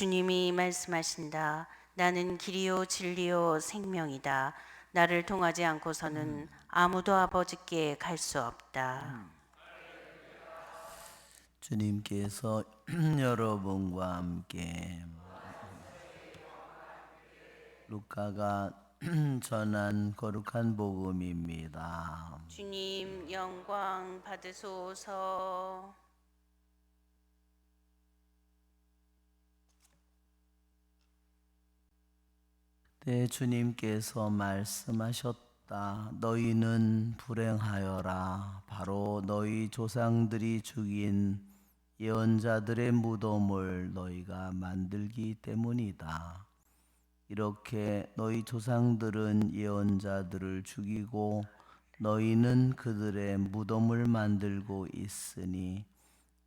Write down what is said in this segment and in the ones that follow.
주님이 말씀하신다. 나는 길이요 진리요 생명이다. 나를 통하지 않고서는 아무도 아버지께 갈 수 없다. 주님께서 여러분과 함께 루카가 전한 거룩한 복음입니다. 주님 영광 받으소서. 때 주님께서 말씀하셨다. 너희는 불행하여라. 바로 너희 조상들이 죽인 예언자들의 무덤을 너희가 만들기 때문이다. 이렇게 너희 조상들은 예언자들을 죽이고 너희는 그들의 무덤을 만들고 있으니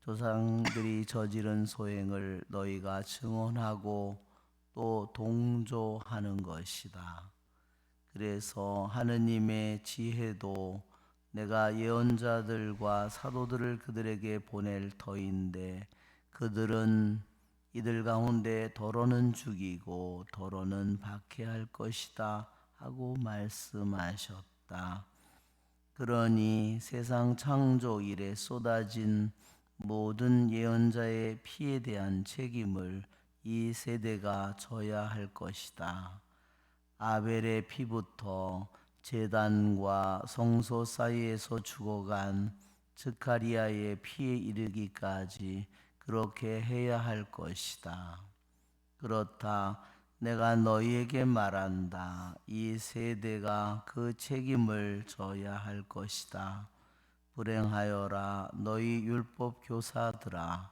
조상들이 저지른 소행을 너희가 증언하고 또 동조하는 것이다. 그래서 하느님의 지혜도 내가 예언자들과 사도들을 그들에게 보낼 터인데 그들은 이들 가운데 더러는 죽이고 더러는 박해할 것이다 하고 말씀하셨다. 그러니 세상 창조 일에 쏟아진 모든 예언자의 피에 대한 책임을 이 세대가 져야 할 것이다. 아벨의 피부터 제단과 성소 사이에서 죽어간 스카리아의 피에 이르기까지 그렇게 해야 할 것이다. 그렇다. 내가 너희에게 말한다. 이 세대가 그 책임을 져야 할 것이다. 불행하여라. 너희 율법 교사들아.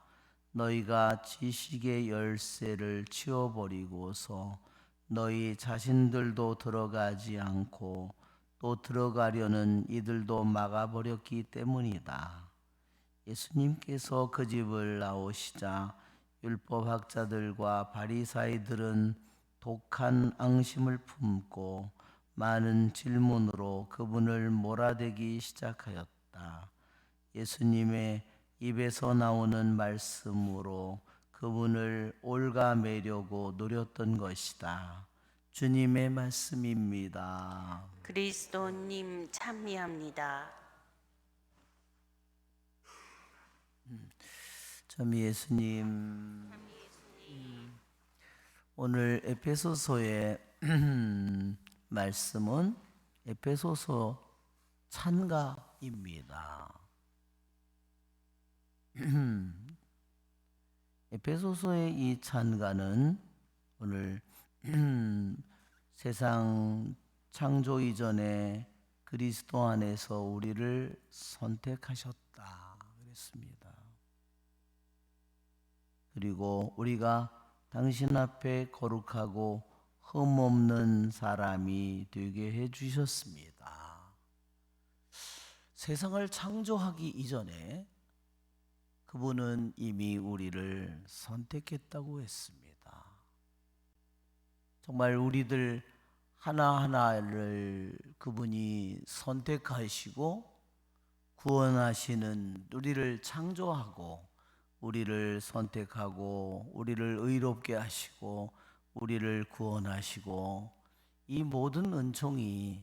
너희가 지식의 열쇠를 치워버리고서 너희 자신들도 들어가지 않고 또 들어가려는 이들도 막아버렸기 때문이다. 예수님께서 그 집을 나오시자 율법학자들과 바리사이들은 독한 앙심을 품고 많은 질문으로 그분을 몰아대기 시작하였다. 예수님의 입에서 나오는 말씀으로 그분을 올가매려고 노렸던 것이다. 주님의 말씀입니다. 그리스도님 찬미합니다. 참 예수님 음, 오늘 에페소서의 말씀은 에페소서 찬가입니다. 에페소서의 이 찬가는 오늘 세상 창조 이전에 그리스도 안에서 우리를 선택하셨다 그랬습니다. 그리고 우리가 당신 앞에 거룩하고 흠없는 사람이 되게 해 주셨습니다. 세상을 창조하기 이전에 그분은 이미 우리를 선택했다고 했습니다. 정말 우리들 하나하나를 그분이 선택하시고 구원하시는 우리를 창조하고 우리를 선택하고 우리를 의롭게 하시고 우리를 구원하시고 이 모든 은총이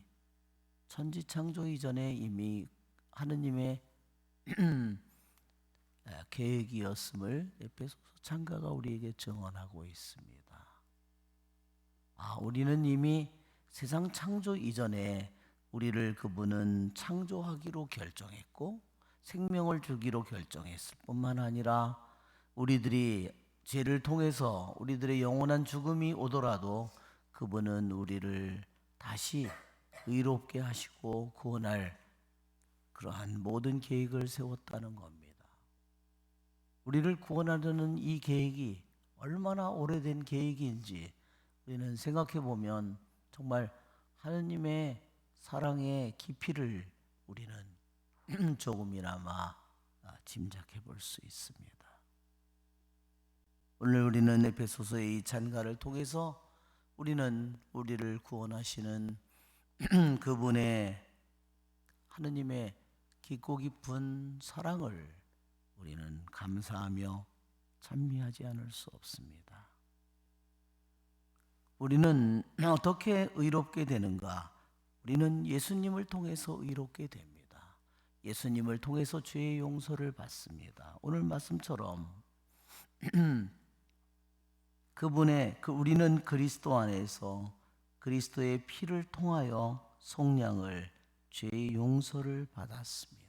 천지 창조 이전에 이미 하느님의 계획이었음을 에페소서 창가가 우리에게 증언하고 있습니다. 아, 우리는 이미 세상 창조 이전에 우리를 그분은 창조하기로 결정했고 생명을 주기로 결정했을 뿐만 아니라 우리들이 죄를 통해서 우리들의 영원한 죽음이 오더라도 그분은 우리를 다시 의롭게 하시고 구원할 그러한 모든 계획을 세웠다는 겁니다. 우리를 구원하려는 이 계획이 얼마나 오래된 계획인지 우리는 생각해 보면 정말 하느님의 사랑의 깊이를 우리는 조금이나마 짐작해 볼 수 있습니다. 오늘 우리는 에페소서의 이 찬가를 통해서 우리는 우리를 구원하시는 그분의 하느님의 깊고 깊은 사랑을 우리는 감사하며 찬미하지 않을 수 없습니다. 우리는 어떻게 의롭게 되는가? 우리는 예수님을 통해서 의롭게 됩니다. 예수님을 통해서 죄의 용서를 받습니다. 오늘 말씀처럼 그분의 그 우리는 그리스도 안에서 그리스도의 피를 통하여 속량을 죄의 용서를 받았습니다.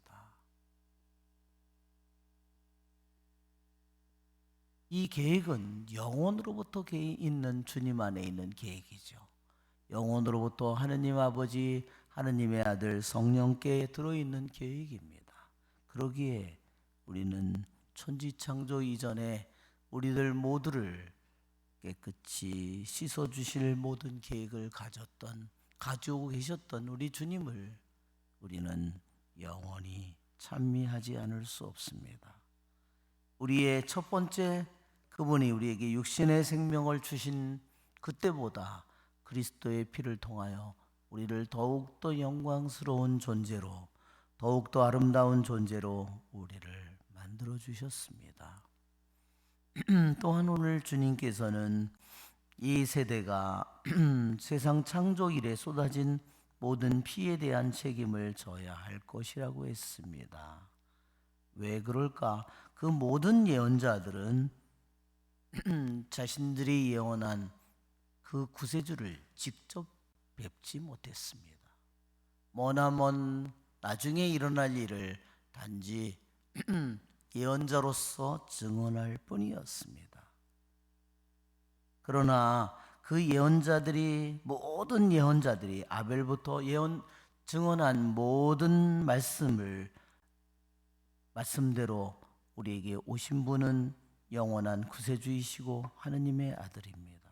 이 계획은 영원으로부터 계- 있는 주님 안에 있는 계획이죠. 영원으로부터 하느님 아버지, 하느님의 아들 성령께 들어있는 계획입니다. 그러기에 우리는 천지창조 이전에 우리들 모두를 깨끗이 씻어 주실 모든 계획을 가졌던 가지고 계셨던 우리 주님을 우리는 영원히 찬미하지 않을 수 없습니다. 우리의 첫 번째 그분이 우리에게 육신의 생명을 주신 그때보다 그리스도의 피를 통하여 우리를 더욱더 영광스러운 존재로 더욱더 아름다운 존재로 우리를 만들어 주셨습니다. 또한 오늘 주님께서는 이 세대가 세상 창조 이래 쏟아진 모든 피에 대한 책임을 져야 할 것이라고 했습니다. 왜 그럴까? 그 모든 예언자들은 자신들이 예언한 그 구세주를 직접 뵙지 못했습니다. 머나먼 나중에 일어날 일을 단지 예언자로서 증언할 뿐이었습니다. 그러나 그 예언자들이 모든 예언자들이 아벨부터 예언 증언한 모든 말씀을 말씀대로 우리에게 오신 분은 영원한 구세주이시고 하느님의 아들입니다.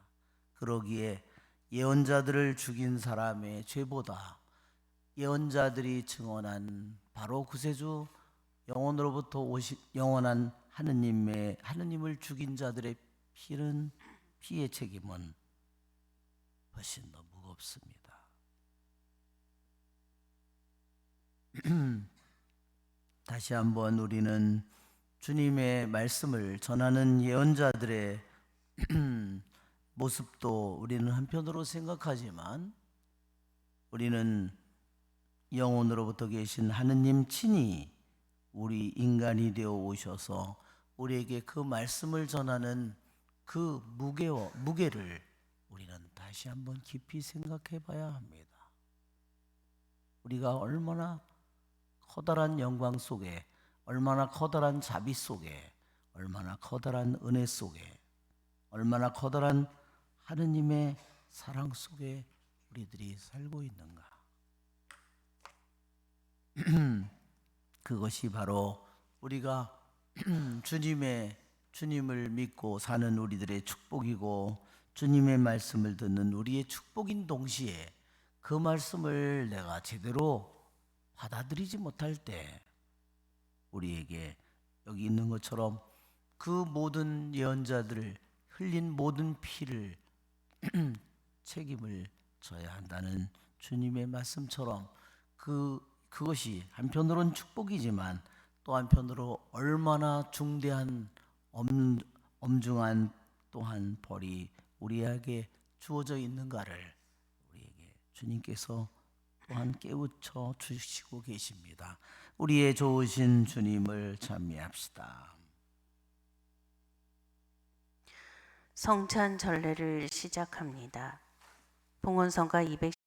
그러기에 예언자들을 죽인 사람의 죄보다 예언자들이 증언한 바로 구세주 영원으로부터 오시 영원한 하느님의 하느님을 죽인 자들의 피는 피의 책임은 훨씬 더 무겁습니다. 다시 한번 우리는 주님의 말씀을 전하는 예언자들의 모습도 우리는 한편으로 생각하지만 우리는 영혼으로부터 계신 하느님 친히 우리 인간이 되어 오셔서 우리에게 그 말씀을 전하는 그 무게와 무게를 우리는 다시 한번 깊이 생각해 봐야 합니다. 우리가 얼마나 커다란 영광 속에 얼마나 커다란 자비 속에 얼마나 커다란 은혜 속에 얼마나 커다란 하느님의 사랑 속에 우리들이 살고 있는가? 그것이 바로 우리가 주님의 주님을 믿고 사는 우리들의 축복이고 주님의 말씀을 듣는 우리의 축복인 동시에 그 말씀을 내가 제대로 받아들이지 못할 때 우리에게 여기 있는 것처럼 그 모든 예언자들을 흘린 모든 피를 책임을 져야 한다는 주님의 말씀처럼 그 그것이 한편으로는 축복이지만 또 한편으로 얼마나 중대한 엄, 엄중한 또한 벌이 우리에게 주어져 있는가를 우리에게 주님께서 또한 깨우쳐 주시고 계십니다. 우리의 좋으신 주님을 찬미합시다. 성찬 전례를 시작합니다. 봉헌성가 210